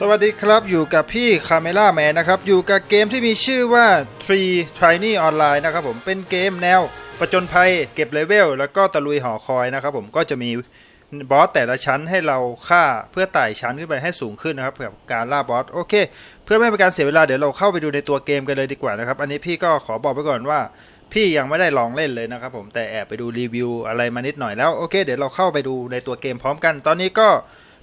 สวัสดีครับอยู่กับพี่คาเมล่าแมนนะครับ อยู่กับเกมที่มีชื่อว่า Tree Tiny Online นะครับผมเป็นเกมแนวประจนภัยเก็บเลเวลแล้วก็ตะลุยหอคอยนะครับผมก็จะมีบอสแต่ละชั้นให้เราฆ่าเพื่อไต่ชั้นขึ้นไปให้สูงขึ้นนะครับกับการล่าบอสโอเค เพื่อไม่เป็นการเสียเวลาเดี๋ยวเราเข้าไปดูในตัวเกมกันเลยดีกว่านะครับ อันนี้พี่ก็ขอบอกไปก่อนว่า พี่ยังไม่ได้ลองเล่นเลยนะครับผมแต่แอบไปดูรีวิวอะไรมานิดหน่อยแล้วโอเค เดี๋ยวเราเข้าไปดูในตัวเกมพร้อมกัน ตอนนี้ก็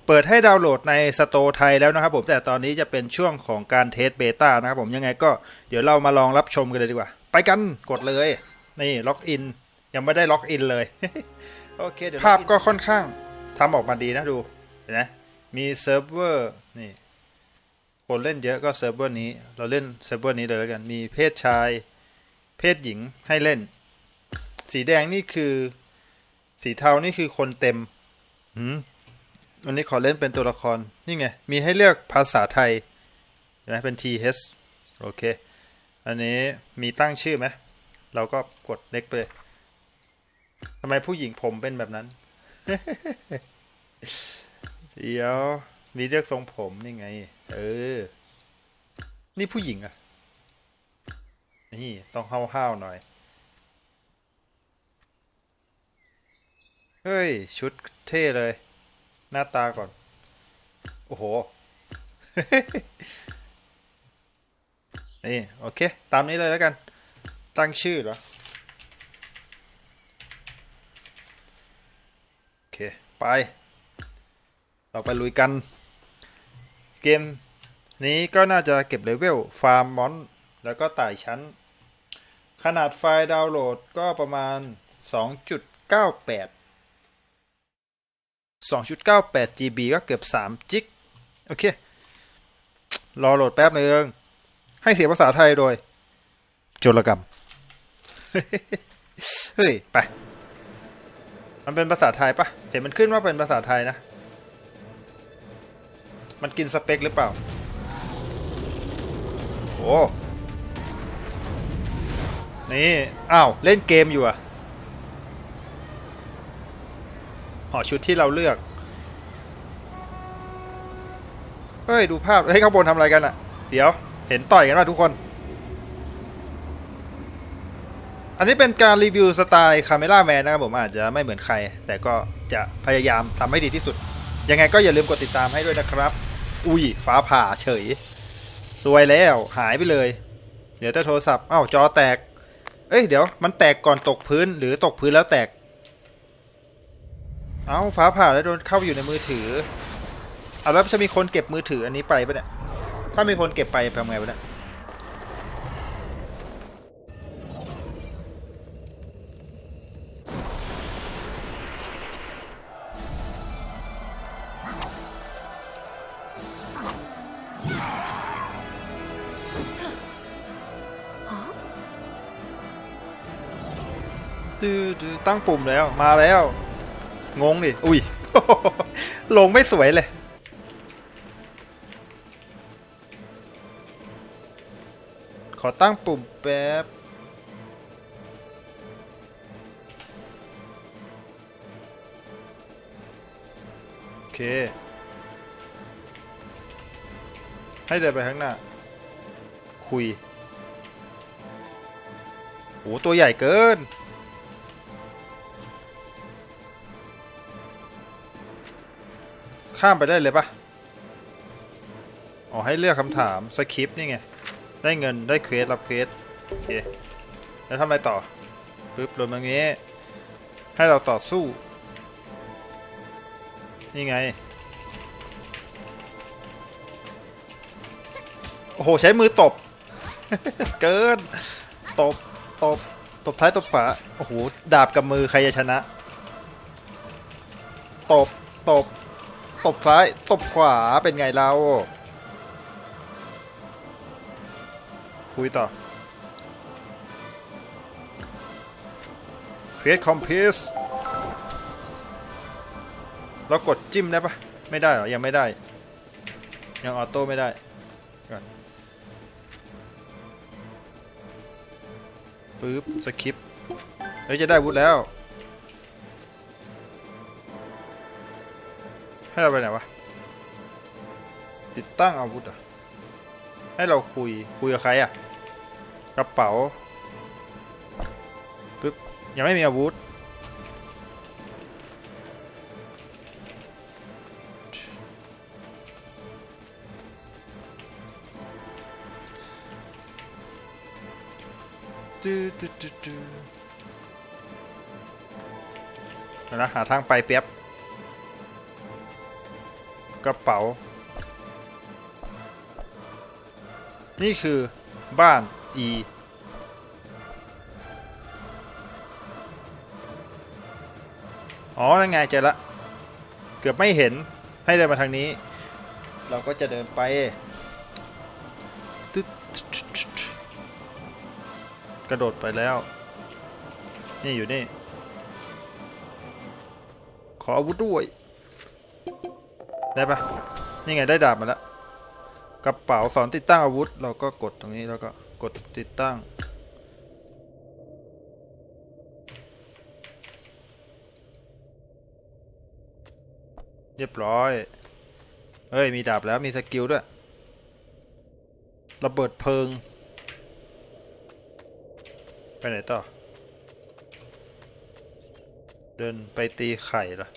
เปิดให้ดาวน์โหลดในสโตร์ไทยแล้วนะครับผมแต่ตอนนี้จะเป็นช่วงของการเทสเบต้านะครับผมยังไงก็เดี๋ยวเรามาลองรับชมกันเลยดีกว่า ไปกันกดเลย นี่ล็อกอิน ยังไม่ได้ล็อกอินเลยโอเคเดี๋ยวภาพก็ค่อนข้างทำออกมาดีนะดูเห็นไหมมีเซิร์ฟเวอร์นี่คนเล่นเยอะก็เซิร์ฟเวอร์นี้ เราเล่นเซิร์ฟเวอร์นี้เลยแล้วกันมีเพศชาย เพศหญิงให้เล่น สีแดงนี่คือ สีเทานี่คือคนเต็มหืม วันนี้ขอเล่นเป็นตัวละคร นี่ไง มีให้เลือกภาษาไทยเห็นไหมเป็น TH โอเค อันนี้มีตั้งชื่อไหม เราก็กดเล็กไปเลยทำไมผู้หญิงผมเป็นแบบนั้น เดี๋ยวมีเลือกทรงผมนี่ไง เออ นี่ผู้หญิงอะนี่ต้องห้าวๆหน่อย เฮ้ย ชุดเท่เลย หน้าตาก่อน โอ้โห นี่ โอเค ตามนี้เลยแล้วกัน ตั้งชื่อเหรอ โอเค ไป เราไปลุยกัน เกมนี้ก็น่าจะเก็บเลเวล ฟาร์มมอน แล้วก็ไต่ชั้น ขนาดไฟล์ดาวน์โหลดก็ประมาณ 2.98 2.98 GB ก็เกือบ3จิกโอเค รอโหลดแป๊บหนึ่งให้เสียงภาษาไทยโดย โจรกรรม เฮ้ย ไป มันเป็นภาษาไทยปะเห็นมันขึ้นว่าเป็นภาษาไทยนะ มันกินสเปคหรือเปล่า โอ้ นี่ อ้าว เล่นเกมอยู่อะ หอชุดที่เราเลือก เฮ้ย ดูภาพ เฮ้ย ข้างบนทำอะไรกันอะเดี๋ยว เห็นต่อยกันป่ะทุกคน อันนี้เป็นการรีวิวสไตล์คาเมล่าแมนนะครับผมอาจจะไม่เหมือนใคร แต่ก็จะพยายามทำให้ดีที่สุด ยังไงก็อย่าลืมกดติดตามให้ด้วยนะครับ อุ้ย ฟ้าผ่าเฉยรวยแล้ว หายไปเลย เดี๋ยวแต่โทรศัพท์ อ้าว จอแตก เอ้ย เดี๋ยว มันแตกก่อนตกพื้น หรือตกพื้นแล้วแตก เอ้าฟ้าผ่าแล้วโดนเข้าไปอยู่ในมือถือ เอาแล้วจะมีคนเก็บมือถืออันนี้ไปปะเนี่ย ถ้ามีคนเก็บไปทำไงวะเนี่ยตื้อตื้อตั้งปุ่มแล้วมาแล้ว งงดิ อุ้ย ลงไม่สวยเลย ขอตั้งปุ่มแป๊บ โอเค ให้เดินไปข้างหน้า คุยโหตัวใหญ่เกิน ข้ามไปได้เลยปะอ๋อให้เลือกคำถามสคริปต์นี่ไง ได้เงินได้เควสรับเควสโอเค แล้วทำอะไรต่อปึ๊บลงตรงนี้ ให้เราต่อสู้ นี่ไง โอ้โห ใช้มือตบ เกิน ตบ ตบ ตบท้ายตบขวาโอ้โห ดาบกับมือใครจะชนะ ตบ ตบ ตบซ้ายตบขวาเป็นไงเรา คุยต่อเ e สคอมเพสเรากดจิ้มได้ปะไม่ได้เหรอ ยังไม่ได้ ยังออโต้ไม่ได้ก่อนปึ๊บสคริปเฮ้ยจะได้วุธแล้ว ให้เราไปไหนวะ ติดตั้งอาวุธอะ ให้เราคุย คุยกับใครอะ กระเป๋า ปึ๊บ ยังไม่มีอาวุธ ดูดูดูดูนะหาทางไปเปียบ กระเป๋า นี่คือบ้าน E อ๋อ นั่นไงเจอละ เกือบไม่เห็น ให้เดินมาทางนี้ เราก็จะเดินไปกระโดดไปแล้ว นี่อยู่นี่ ขออาวุธด้วย ได้ปะนี่ไงได้ดาบมาแล้วกระเป๋าสอนติดตั้งอาวุธ เราก็กดตรงนี้แล้วก็กดติดตั้ง เรียบร้อยเฮ้ย มีดาบแล้วมีสกิลด้วยระเบิดเพลิง ไปไหนต่อ เดินไปตีไข่เหรอ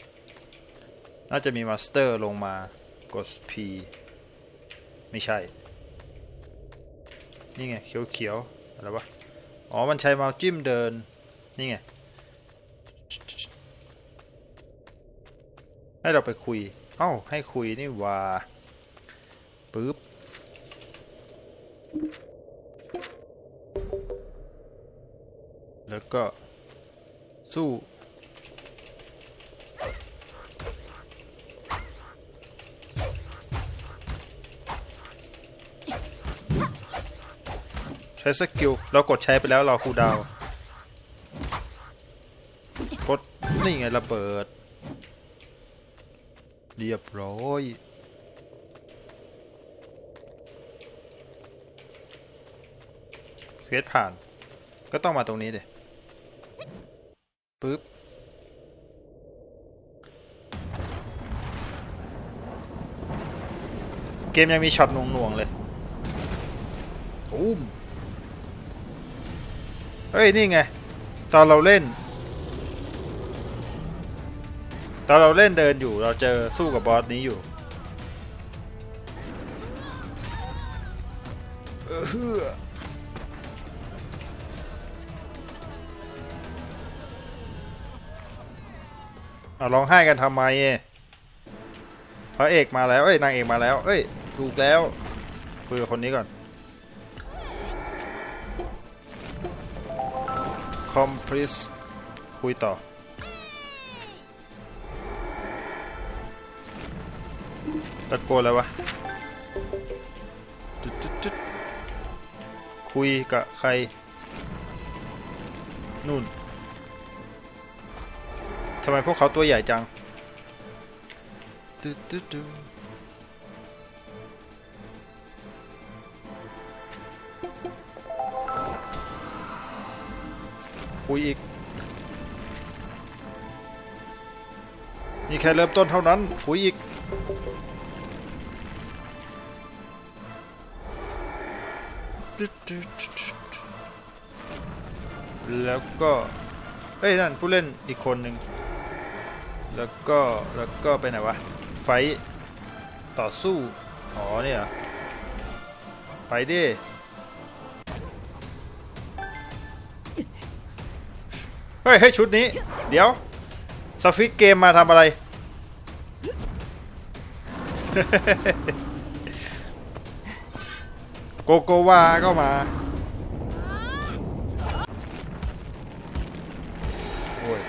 น่าจะมีมาสเตอร์ลงมากด P ไม่ใช่ นี่ไง เขียวๆ อะไรวะ อ๋อ มันใช้เมาส์จิ้มเดิน นี่ไง ให้เราไปคุย เอ้า ให้คุยนี่ว่าปึ๊บแล้วก็สู้ ช้สกิลเรากดใช้ไปแล้วรอคูดาวกดนี่ไงระเบิด เรียบร้อยเควสผ่าน ก็ต้องมาตรงนี้เดยปึ๊บเกมยังมีช็อตหน่วงๆเลยตูม เฮ้ย นี่ไง ตอนเราเล่น ตอนเราเล่นเดินอยู่เราเจอสู้กับบอสนี้อยู่เออเอาร้องไห้กันทำไมพระเอกมาแล้ว เอ้ย นางเอกมาแล้ว เอ้ย ถูกแล้ว คุยกับคนนี้ก่อน คอมพลีสคุยต่อ ตะโกนอะไรวะจุดจุดจุดคุยกับใคร นู่นทำไมพวกเขาตัวใหญ่จังตึ๊ดตึ๊ คุยอีกนี่แค่เริ่มต้นเท่านั้นคุยอีก แล้วก็เฮ้ย นั่นผู้เล่นอีกคนหนึ่ง แล้วก็ แล้วก็ไปไหนวะ ไฟต่อสู้ อ๋อเนี่ยไปดิ เฮ้ยให้ชุดนี้ เดี๋ยวสฟิกเกมมาทำอะไร โกโกวาก็มา โอ้ย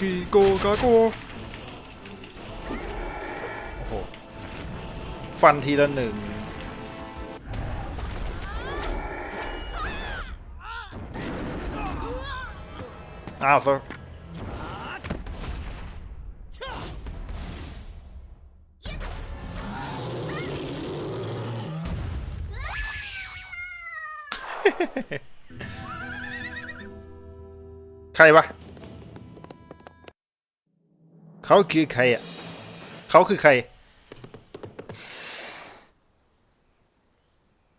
กีโกกาโกโอ้โห ฟันทีละหนึ่ง อ้าวใครวะ เขาคือใครอะ เขาคือใคร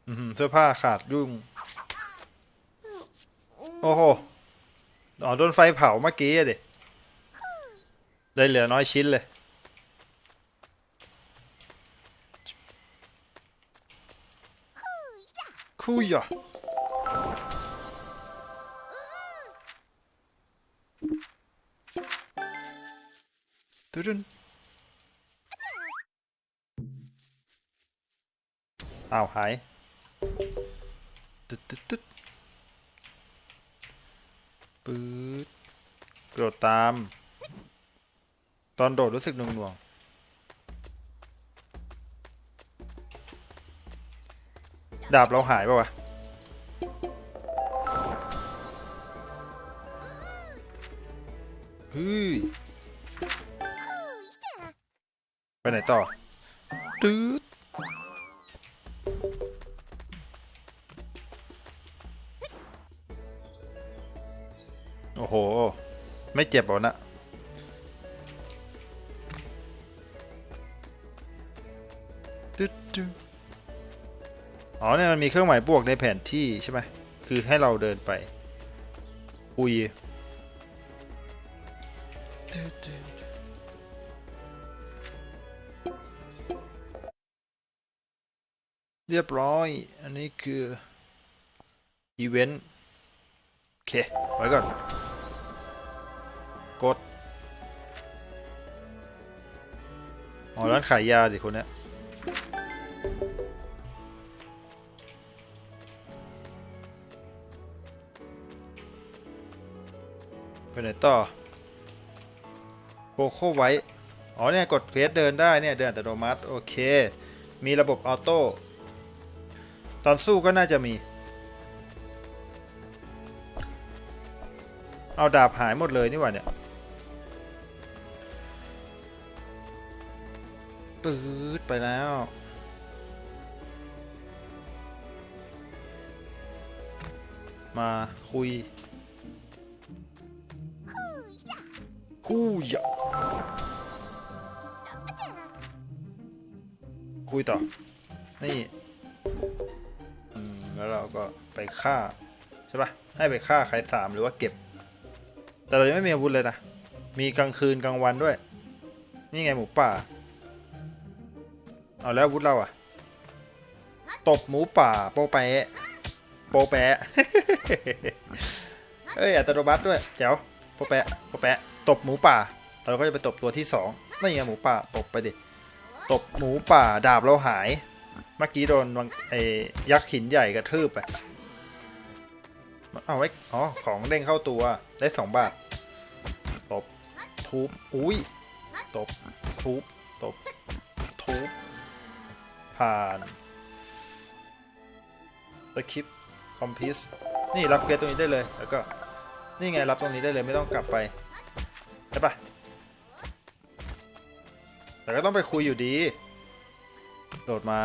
อือหือเสื้อผ้าขาดยุ่ง โอ้โห อ๋อโดนไฟเผาเมื่อกี้อะดิเลยเหลือน้อยชิ้นเลยคู่หยอตึ้นอ้าวหาย ตึ๊ดตึ๊ดตึ๊ด ปื๊ดโดดตาม ตอนโดดรู้สึกหน่วงหน่วงๆดาบเราหายป่าวะฮ้ยไปไหนต่อตื๊ด ไม่เจ็บหรอนะตึ๊ดตึ๊ดอ๋อเนี่ยมันมีเครื่องหมายบวกในแผนที่ใช่ไหมคือให้เราเดินไปคุยเรียบร้อย อันนี้คือ อีเวนต์ โอเค ไว้ก่อน กดอ๋อร้านขายยาสิคนเนี้ยไปไหนต่อโคโคไว้อ๋อเนี่ยกดเพจเดินได้เนี่ยเดินอัตโนมัติโอเค มีระบบออโต้ตอนสู้ก็น่าจะมี เอาดาบหายหมดเลยนี่หว่าเนี่ย ปื๊ดไปแล้วมาคุย คู่หยะคุยต่อ นี่อืมแล้วเราก็ไปฆ่า ใช่ปะให้ไปฆ่าใครสามหรือว่าเก็บ แต่เรายังไม่มีอาวุธเลยนะ มีกลางคืนกลางวันด้วย นี่ไงหมูป่า เอาแล้วอาวุธเราอะตบหมูป่าโปแปะโปแปะเอ้ยอัตโนมัติด้วยแจ๋วโปแปะโปแปะตบหมูป่า เราก็จะไปตบตัวที่สองนี่ไงหมูป่าตบไปดิตบหมูป่าดาบเราหาย เมื่อกี้โดนวังไอ้ยักษ์หินใหญ่กระทืบไปเอาไว้อ๋อของเด้งเข้าตัวได้สองบาทตบทุบอุ้ยตบทุบตบทุบ ผ่านสคริปคอมพิสนี่รับเควสตรงนี้ได้เลย แล้วก็ นี่ไงรับตรงนี้ได้เลยไม่ต้องกลับไปใช่ปะแต่ก็ต้องไปคุยอยู่ดีโหลดมา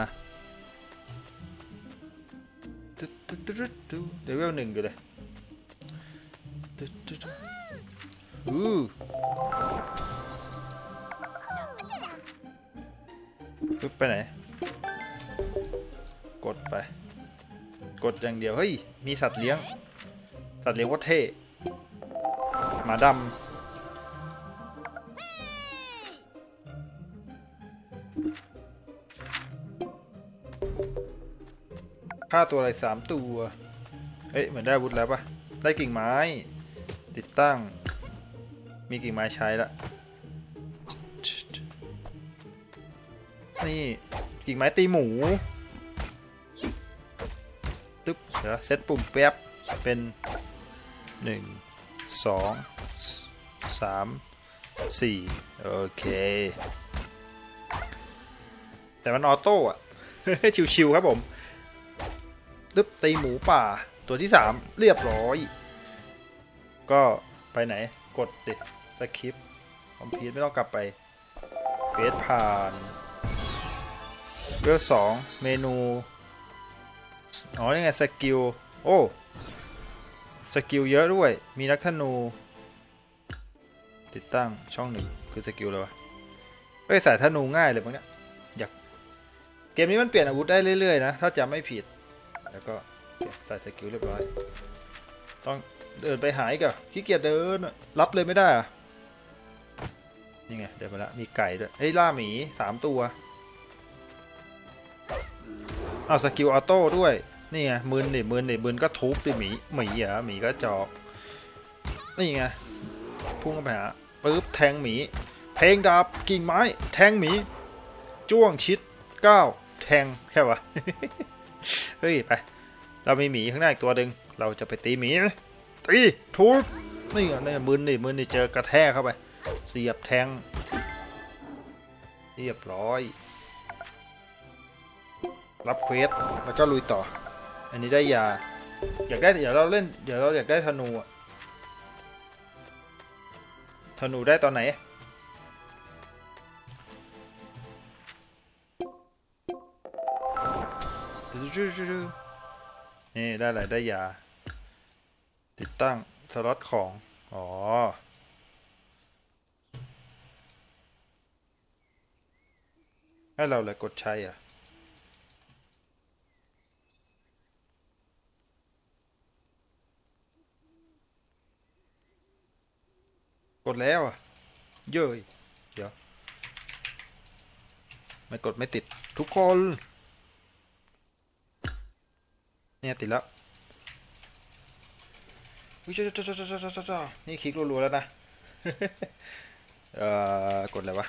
ดตึ๊ดตึ๊ดตึ๊ดตึ๊ดเลเวลหนึ่งอยู่เลยอู้ไปไหน ดไป กดอย่างเดียว เฮ้ย มีสัตว์เลี้ยง สัตว์เลี้ยงว่าเท่หมาดำฆ่าตัวอะไรสามตัว เอ้ย เหมือนได้วุธแล้วปะได้กิ่งไม้ ติดตั้ง มีกิ่งไม้ใช้ละนี่กิ่งไม้ตีหมู ดี๋ยวเซตปุ่มแป๊บเป็นหนึ่งสองสามสี่โอเค แต่มันออโต้อะชิวๆครับผมตึ๊บตีหมูป่าตัวที่สามเรียบร้อย ก็ไปไหนกดดิสคริปคอมพิวไม่ต้องกลับไปเฟสผ่านเรื่องสองเมนู อ๋อนี่ไงสกิล โอ้ สกิลเยอะด้วย มีนักธนู ติดตั้งช่องหนึ่งคือสกิลเลยวะเอ้ยสายธนูง่ายเลยมั้งเนี่ยอยากเกมนี้มันเปลี่ยนอาวุธได้เรื่อยๆนะ ถ้าจำไม่ผิด แล้วก็ใส่สกิลเรียบร้อย ต้องเดินไปหายกับขี้เกียจเดิน รับเลยไม่ได้อะนี่ไงเดินมาละ มีไก่ด้วย เฮ้ยล่าหมีสามตัว เอาสกิลออโต้ด้วยนี่ไงมืนดิมืนดิมืนก็ทุบดิหมีหมีเหรอหมีก็จอกนี่ไงพุ่งเข้าไปหาปึ๊บแทงหมี เพลงดาบกิ่งไม้ แทงหมี จ้วงชิดก้าวแทงแค่วะเฮ้ยไปเรามีหมีข้างหน้าอีกตัวหนึ่งเราจะไปตีหมีไหมตีทุบนี่อะนี่มืนนี่มืนนี่เจอกระแทกเข้าไป เสียบแทง เรียบร้อย รับเควสแล้วก็ลุยต่อ อันนี้ได้ยา อยากได้เดี๋ยวเราเล่นเดี๋ยวเราอยากได้ธนูอะธนูได้ตอนไหน นี่ได้อะไรได้ยา ติดตั้งสล็อตของ อ๋อให้เราเลยกดใช้อะ กดแล้วอะ เย้ยเดี๋ยว ไม่กดไม่ติดทุกคน เนี่ยติดแล้วอุ้ยจ้าจ้าจ้าจ้าจ้าจ้าจ้านี่คลิกรัวๆแล้วนะ เอ่อกดอะไรวะ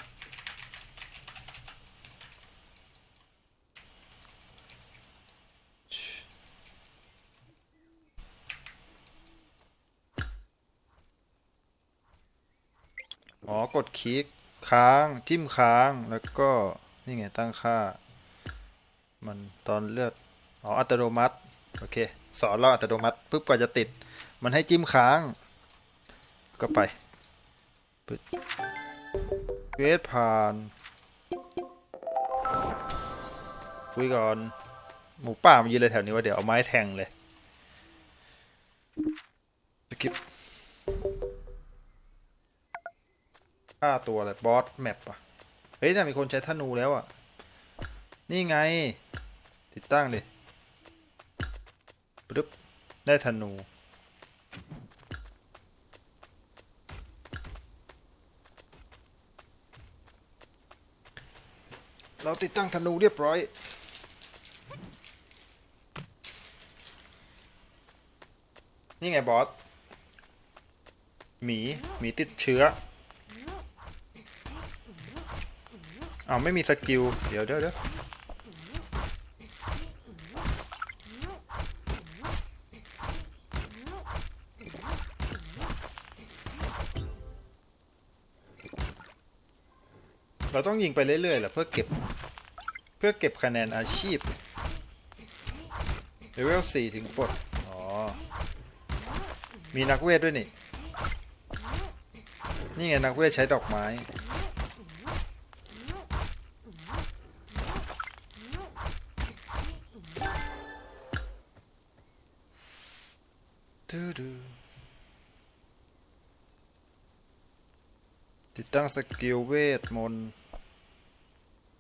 คลิกค้างจิ้มค้างแล้วก็นี่ไงตั้งค่า มันตอนเลือกอ๋ออัตโนมัติโอเคสอนเราอัตโนมัติปุ๊บกว่าจะติด มันให้จิ้มค้าง ก็ไปปึ๊ดเวทผ่านคุยก่อน หมูป่ามันยืนเลยแถวนี้ว่าเดี๋ยวเอาไม้แทงเลย ฆ่าตัวอะไรบอสแมปอะ เฮ้ยน่มีคนใช้ธนูแล้วอะ นี่ไง ติดตั้งเลยปึ๊บได้ธนู เราติดตั้งธนูเรียบร้อยนี่ไงบอส หมี หมีติดเชื้อ อ้าวไม่มีสกิล เดี๋ยวเดี๋ยวเดี๋ยวเราต้องยิงไปเรื่อยๆแหละเพื่อเก็บ เพื่อเก็บคะแนนอาชีพเลเวล4ถึงปลดอ๋อ มีนักเวทด้วยนี่ นี่ไงนักเวทใช้ดอกไม้ สกิลเวทมนต์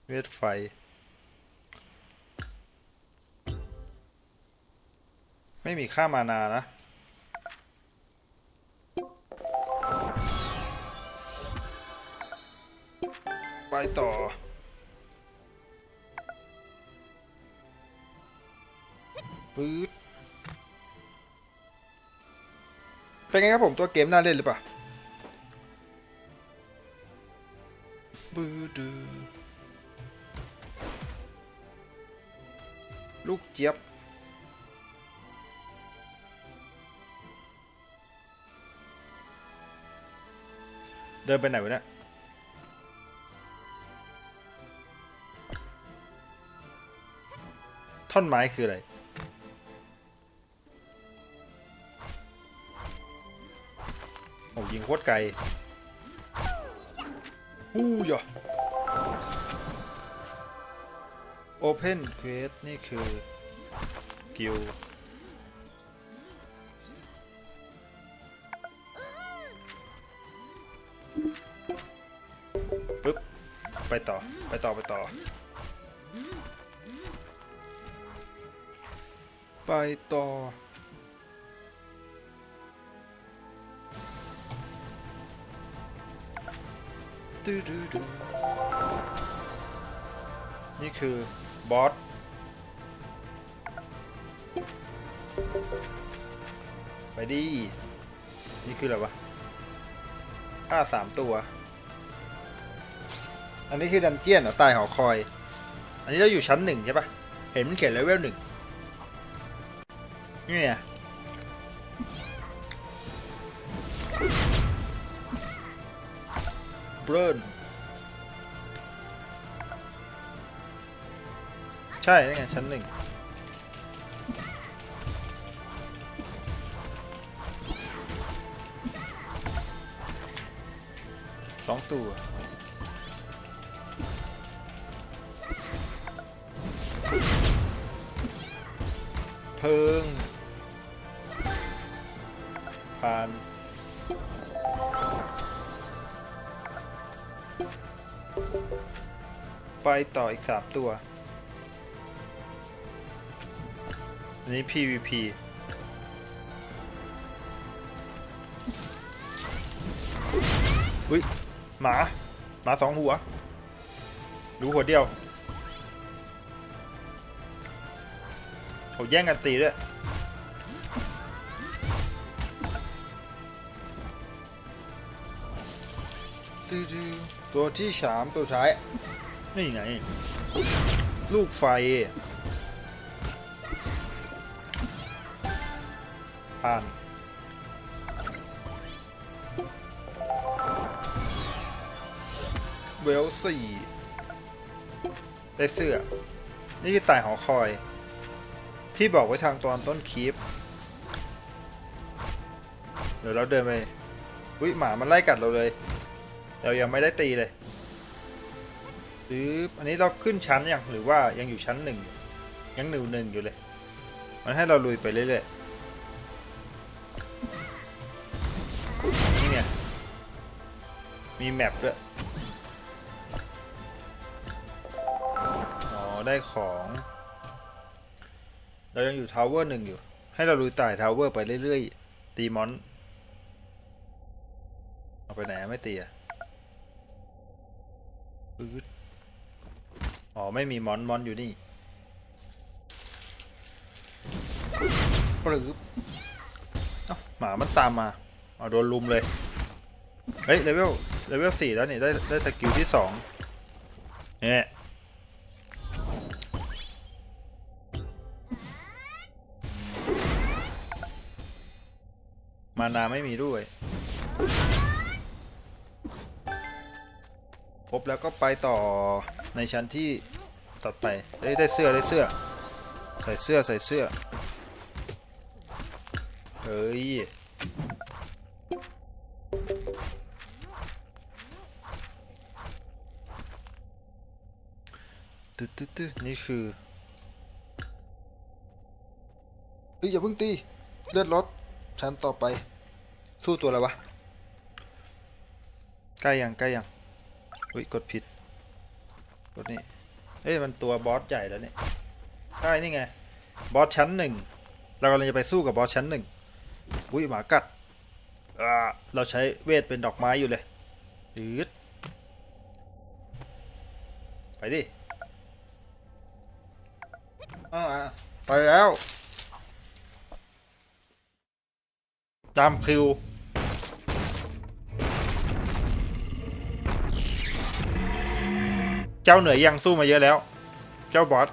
เวทไฟ ไม่มีค่ามานานะไปต่อปื๊ดเป็นไงครับผมตัวเกมน่าเล่นหรือเปล่า ดูลูกเจี๊ยบ เดินไปไหนวะเนี่ยท่อนไม้คืออะไร โอ้ยิงโคตรไกลอู้ยะ Open Quest นี่คือกิลปึ๊บ ไปต่อ ไปต่อ ไปต่อ ไปต่อดูดูดูนี่คือ บอสไปดินี่คืออะไรวะฆ่าสามตัว อันนี้คือดันเจียนเหรอตายหอคอย อันนี้เราอยู่ชั้นหนึ่งใช่ปะเห็นมันเขียนเลเวลหนึ่งนี่ไงเบิร์น ใช่นี่ไงชั้นหนึ่งสองตัวเพิงผ่านไปต่ออีกสามตัว อันนี้ PVP อุ้ยหมา หมาสองหัวดูหัวเดียวเขาแย่งกันตีด้วยตัวที่สามตัวท้าย นี่ไง ลูกไฟ ผ่านเวลสี่ได้เสื้อ นี่คือต่ายหอคอย ที่บอกไว้ทางตอนต้นคลิป เดี๋ยวเราเดินไปอุ้ยหมามันไล่กัดเราเลย เรายังไม่ได้ตีเลย หรืออันนี้เราขึ้นชั้นยังหรือว่ายังอยู่ชั้นหนึ่งยังหนึ่งหนึ่งอยู่เลย มันให้เราลุยไปเรื่อยๆ มีแมปด้วย อ๋อ ได้ของ เรายังอยู่ทาวเวอร์หนึ่งอยู่ ให้เราลุยต่ทาวเวอร์ไปเรื่อยๆ ตีมอน เอาไปไหนไม่ตีอะอ๋อ ไม่มีมอนมอนอยู่นี่ปรึบเอ้าหมามันตามมา เอาโดนลุมเลย เฮ้ย เลเวล เลเวลสี่แล้วนี่ได้ได้สกิลที่สองเนี่ยมานาไม่มีด้วยครบแล้วก็ไปต่อในชั้นที่ตัดไปเอ้ยได้เสื้อได้เสื้อ ใส่เสื้อใส่เสื้อ เฮ้ย ตึ๊ดตึ๊ดตึ๊ดนี่คือเฮ้ยอย่าเพิ่งตี เลือดลดชั้นต่อไป สู้ตัวอะไรวะใกล้ยังใกล้ยังอุ้ยกดผิดกดนี่เอ้ยมันตัวบอสใหญ่แล้วเนี่ยใช่นี่ไงบอสชั้นหนึ่งเรากำลังจะไปสู้กับบอสชั้นหนึ่งอุ้ยหมากัดอ่าเราใช้เวทเป็นดอกไม้อยู่เลยยืดไปดิ อ่าไปแล้ว ตามคิว เจ้าเหนือยังสู้มาเยอะแล้ว เจ้าบอส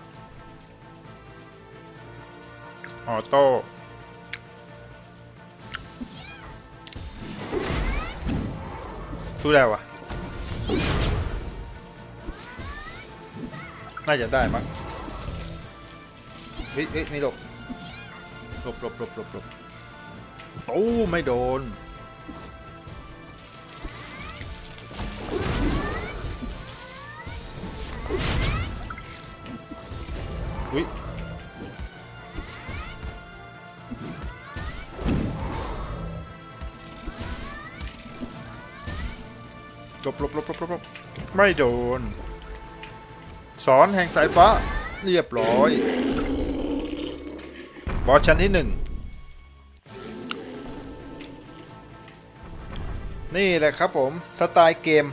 ออโต้สู้ได้วะน่าจะได้มั้ง ฮ้ยเฮ้ยไม่หลบหลบหลบหลบหลบหลบโอ้ไม่โดน อุ้ยหลบหลบหลบหลบหลบไม่โดน สอนแห่งสายฟ้า เรียบร้อย บอสชั้นที่หนึ่งนี่แหละครับผม สไตล์เกม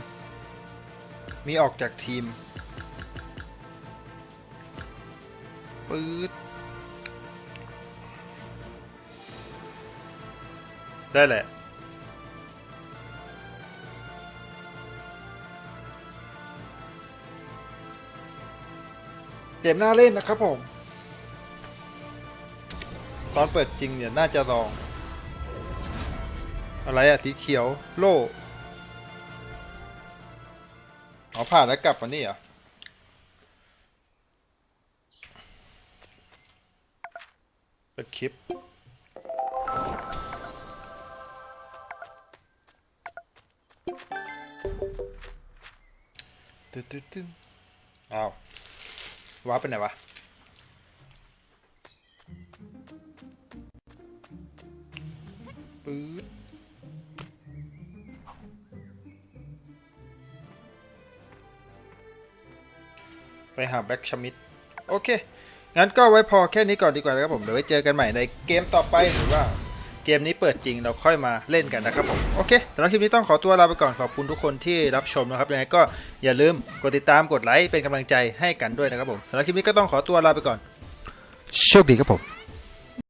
มีออกจากทีมปื๊ดได้แหละเกมน่าเล่นนะครับผม ตอนเปิดจริงเนี่ย น่าจะลอง อะไรอะสีเขียวโล่เอาผ่านแล้วกลับมานี่เหรอเปิดคลิปตึ๊ดตึ๊ดตึ๊ดอ้าววาร์ปไปไหนวะ หาแบ็กชมิดโอเค งั้นก็ไว้พอแค่นี้ก่อนดีกว่านะครับผม เดี๋ยวไว้เจอกันใหม่ในเกมต่อไปหรือว่าเกมนี้เปิดจริงเราค่อยมาเล่นกันนะครับผมโอเคสำหรับคลิปนี้ต้องขอตัวลาไปก่อนขอบคุณทุกคนที่รับชมนะครับยังไงก็อย่าลืมกดติดตามกดไลค์เป็นกำลังใจให้กันด้วยนะครับผมสำหรับคลิปนี้ก็ต้องขอตัวลาไปก่อน โชคดีครับผม